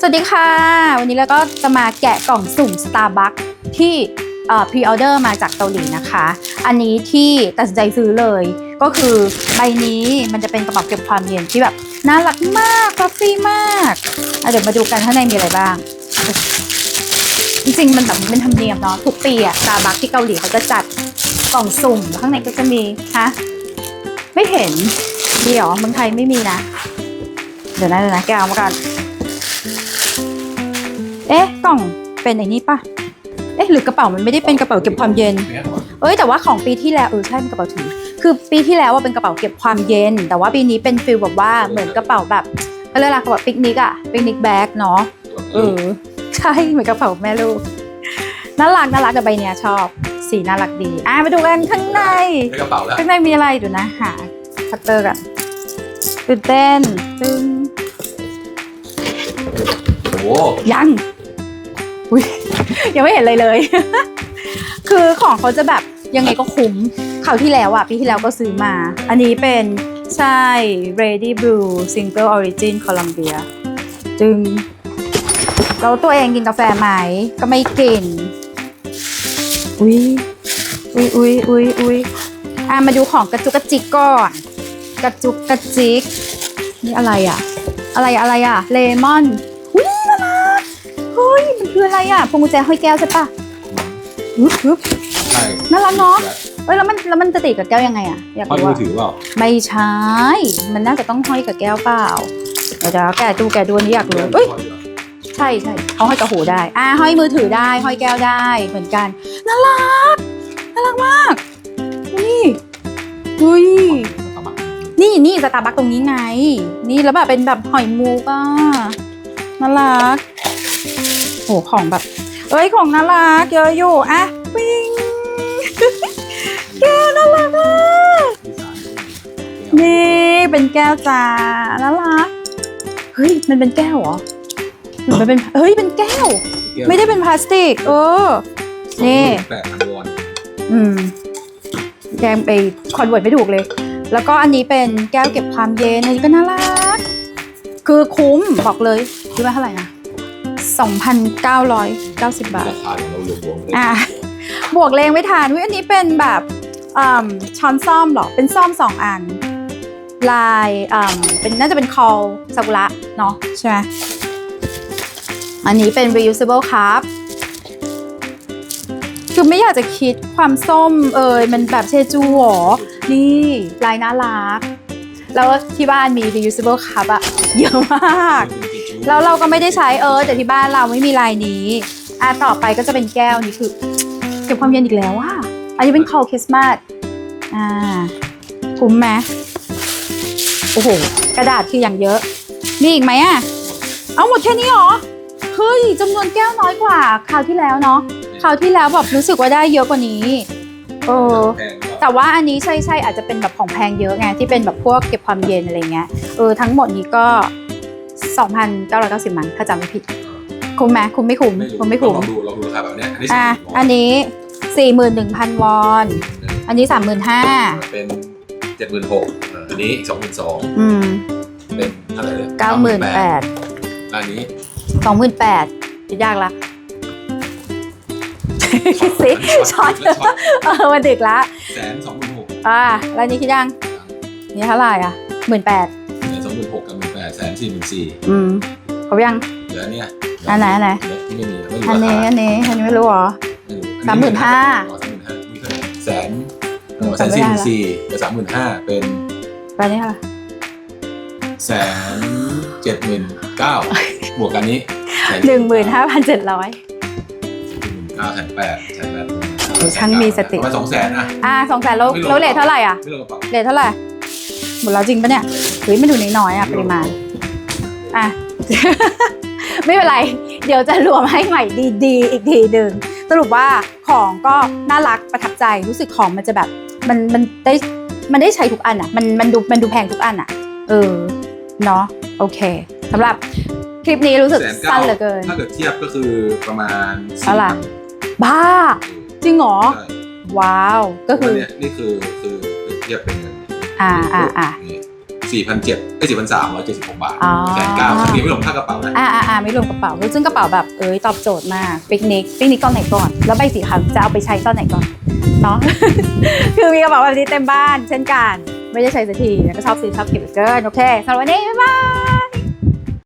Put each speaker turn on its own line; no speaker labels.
สวัสดีค่ะ วันนี้เราก็จะมาแกะกล่องสุ่ม Starbucks ที่พรีออเดอร์มาจากเกาหลีนะคะ อันนี้ที่ตัดสินใจซื้อเลย ก็คือใบนี้มันจะเป็นกระเป๋าเก็บความเย็นที่แบบน่ารักมากฟ l ฟฟี่มากเดี๋ยวมาดูกันข้างในมีอะไรบ้าง จริงๆ มันแบบเป็นธรรมเนียมเนาะทุกปีอะ Starbucks ที่เกาหลีเขาจะจัดกล่องสุ่มข้างในก็จะมีฮะไม่เห็นดีหรอเมืองไทยไม่มีนะ เดี๋ยวนะเดี๋ยวนะแกเอามากัน เอ๊ะกล่องเป็นไอ้นี่ปะเอ๊ะหรือกระเป๋ามันไม่ได้เป็นกระเป๋าเก็บความเย็น เอ้ยแต่ว่าของปีที่แล้วเออใช่เป็นกระเป๋าถือ คือปีที่แล้วว่าเป็นกระเป๋าเก็บความเย็น แต่ว่าปีนี้เป็นฟิลแบบว่าเหมือนกระเป๋าแบบเขาเรียกอะไรกระเป๋าปิกนิกอะปิกนิกแบ็กเนาะเออใช่เหมือนกระเป๋าแม่ลูกน่ารักน่ารักกับใบเนี้ยชอบ สีน่ารักดีอะมาดูกันข้างใน
ในกระเป๋าแล้ว
ข้างในมีอะไรเดูนะหาคัตเตอร์กันตื่นเต้นตึง
โอ้โห
ยัง อุ้ยยังไม่เห็นเลยเลย คือของเขาจะแบบยังไงก็คุ้มคราวที่แล้วอะปีที่แล้วก็ซื้อมา อันนี้เป็นใช่ Ready Brew Single Origin Colombia จึงแล้วตัวเองกินกาแฟไหมก็ไม่กินอุ้ยอุ้ยอุ้ยอุ้ยอุ้ยอะมาดูของกระจุกกระจิกก่อน กระจุกกระจิก นี่อะไรอะ อะไรอะไรอะเลมอน ฮ้ยมันคืออะไรอะพวงกุญแจห้อยแก้วใช่ปะฮึบฮึบ
ใช่
น่ารักเนาะเอ้ยแล้วมันแล้วมันจะติดกับแก้วยังไงอะอยาก
ห้อย
รู้
มือ
อะ
ถือเปล่า
ไม่ใช่มันน่าจะต้องห้อยกับแก้วเปล่าเดี๋ยวเดี๋ยวแกะดูแกะดูอันนี้อยากรู้เอ้ย ใช่ใช่เขาห้อยกับหูได้ อ่าห้อยมือถือได้ห้อยแก้วได้เหมือนกันน่ารักน่ารักมากนี่อุ้ยนี่นี่สตาร์บัคตรงนี้ไง นี่แล้วแบบเป็นแบบหอยมูกอะน่ารัก โหของแบบ เอ้ยของน่ารักเยอะอยู่อะปิ้งแก้วน่ารักมากนี่เป็นแก้วจ้าน่ารักเฮ้ยมันเป็นแก้วเหรอหรือมันเป็นเฮ้ยเป็นแก้ว ไม่ได้เป็นพลาสติก เออนี่
แปดพันวอน
อืมแกงไปคอนเวิร์ตไม่ถูกเลย แล้วก็อันนี้เป็นแก้วเก็บความเย็นอันนี้ก็น่ารัก คือคุ้มบอกเลยคิดว่าเท่าไหร่นะ 2,990 บาท
ราคาของเรารวมๆเลย
อะ บวกเลงไม่ทานวิอันนี้เป็นแบบอืมช้อนซ่อมเหรอ เป็นซ่อมสองอัน ลายอืมเป็นน่าจะเป็นคอลซากุระเนาะใช่ไหมอันนี้เป็น reusable cup คือไม่อยากจะคิดความส้มเอยมันแบบเชจูหรอ นี่ลายน่ารัก แล้วที่บ้านมี reusable cup อะเยอะมาก แล้วเราก็ไม่ได้ใช้เออแต่ที่บ้านเราไม่มีลายนี้อะต่อไปก็จะเป็นแก้วนี่คือเก็บความเย็นอีกแล้วว่ะอันนี้เป็น call Christmas อ่าคุ้มไหมโอ้โหกระดาษคืออย่างเยอะ มีอีกไหมอะเอาหมดแค่นี้เหรอเฮ้ยจำนวนแก้วน้อยกว่าคราวที่แล้วเนาะคราวที่แล้วแบบรู้สึกว่าได้เยอะกว่านี้เออ
แพงกว่า
แต่ว่าอันนี้ใช่ใช่อาจจะเป็นแบบของแพงเยอะไงที่เป็นแบบพวกเก็บความเย็นอะไรเงี้ยเออทั้งหมดนี้ก็ 2,990มันถ้าจำไม่ผิด คุ้มไหมคุ้มไม่คุ้ม
ไม่รู้
คุ้มไม่คุ้ม
ลองดูลองดูราคาแบบเนี้ยอันนี้
อะ
สี่
อันนี้41,000วอน อันนี้35,000
เป็นเจ็ดหมื่นหกอันนี้สองหมื่นสอง
อืม
เป็นเท่าไหร่เลย
98,000
อันนี้
28,000คิดยากละคิดสิช็อต
แล้วช็อต
เออมันดึกละ
แสนสองหมื่นหก
อ่าแล้วนี่คิดยังนี่เท่าไหร่อะหมื่นแปด
แสนสองหมื่นหกกับหมื่นแป ดแสนสี่หมื่นสี่
อืมครบยัง
เหลือเนี่ย
อันไหนอันไหน
ที่ไม่มีไม่รู้
อันนี้
ราคา
อันนี้อันนี้ไม่รู้เหรอ
ไม่รู้
สามหมื่นห้า
อ๋อสามหมื่นห้ามีเท่าไหร่แสน
อืม
แสน
จำไม่
สี่
ได้
หมื่
ละ
นสี่กับสามหมื่นห้าเป็น
ไปนี่ค่ะ
แสนเจ็ดหมื่นเก้าบวกกันนี้
หนึ่งหมื่นห้าพันเจ็ดร้อย
เก้าแสนแปดแสนแปด
ช่างมีสติ
ประมาณสองแสนอะ
อ่าสองแสนแล้ว
ไม่รวม
แล้วเลทเท่าไหร่อะ
ไม่รวมกระเป๋า
เลทเท่าไหร่ หมดแล้วจริงปะเนี่ยเฮ้ยมันดูน้อยๆอะปริมาณอะ ไม่เป็นไร เดี๋ยวจะรวมให้ใหม่ดีๆ อีกทีหนึ่งสรุปว่าของก็น่ารักประทับใจรู้สึกของมันจะแบบ มันมันได้มันได้ใช้ทุกอันอะ มันมันดูมันดูแพงทุกอันอะ เออเนาะโอเคสำหรับคลิปนี้รู้สึก
แสนเก้า
สั้นเหลือเกิน
ถ้าเกิดเทียบก็คือประมาณ
เท่าไหร่
4,000
บ้า จริงเหรอ
ใช่
ว้าว ก็
เพ
คื
ราะ
อ
เนี่ยนี่คือคือคือเทียบเป็นเงิน
อ่าอ่าอ่า
นี่สี่พันเจ็ดไอ้สี่พันสามร้อยเจ็ดสิบหกบาท
อ๋อ
แสนเก้าสตีไม่รวมค่ากระเป๋านะ
อ่าอ่าอ่าไม่รวมกระเป๋าซึ่งกระเป๋าแบบเอ้ยตอบโจทย์มากปิกนิกปิกนิกตอนไหนก่อน แล้วใบสีขาวจะเอาไปใช้ตอนไหนก่อนเนาะคือมีกระเป๋าแบบนี้เต็มบ้าน เช่นกัน ไม่ได้ใช้สักทีแล้วก็ชอบซื้อชอบเก็บเหลือเกินโอเคสำหรับวันนี้บ๊ายบาย